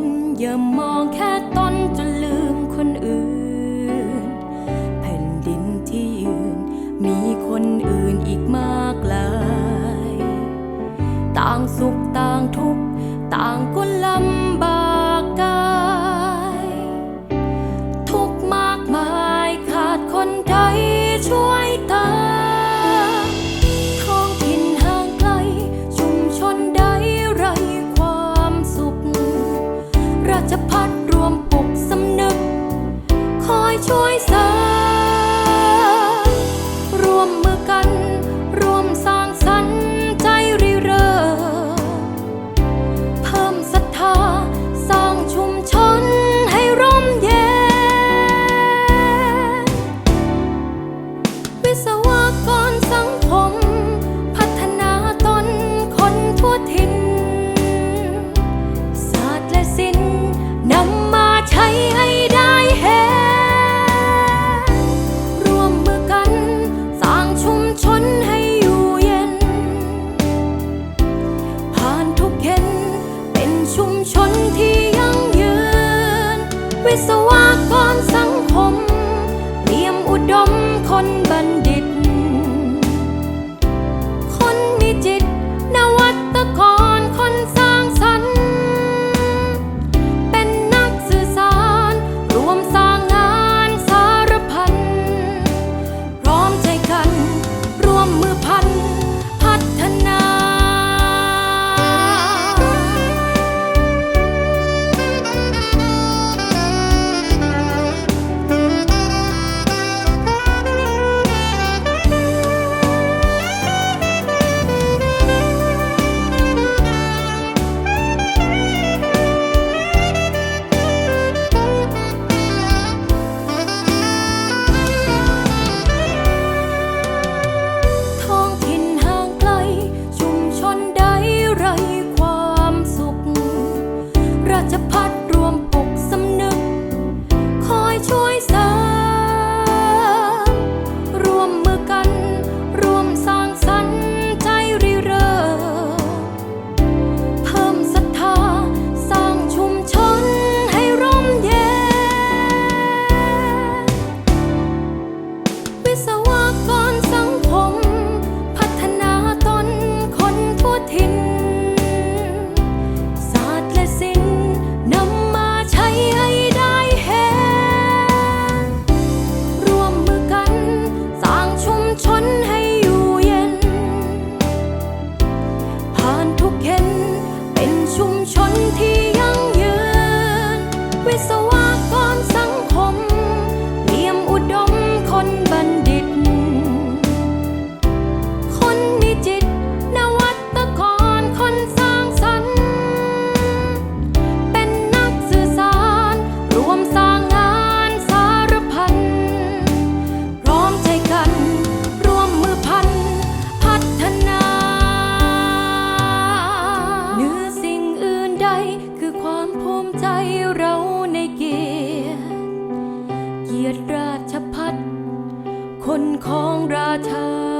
น อย่ามองแค่ตนจนลืมคนอื่น แผ่นดินที่ยืน มีคนอื่นอีกมากลาย ต่างสุขต่างทุกข์ต่างกุลำ choice of ชนให้อยู่เย็น ผ่านทุกเย็น เป็นชุมชนที่ยังยืน วิศวกรสังคมเตรียมอุดมคนบัน คนของราชา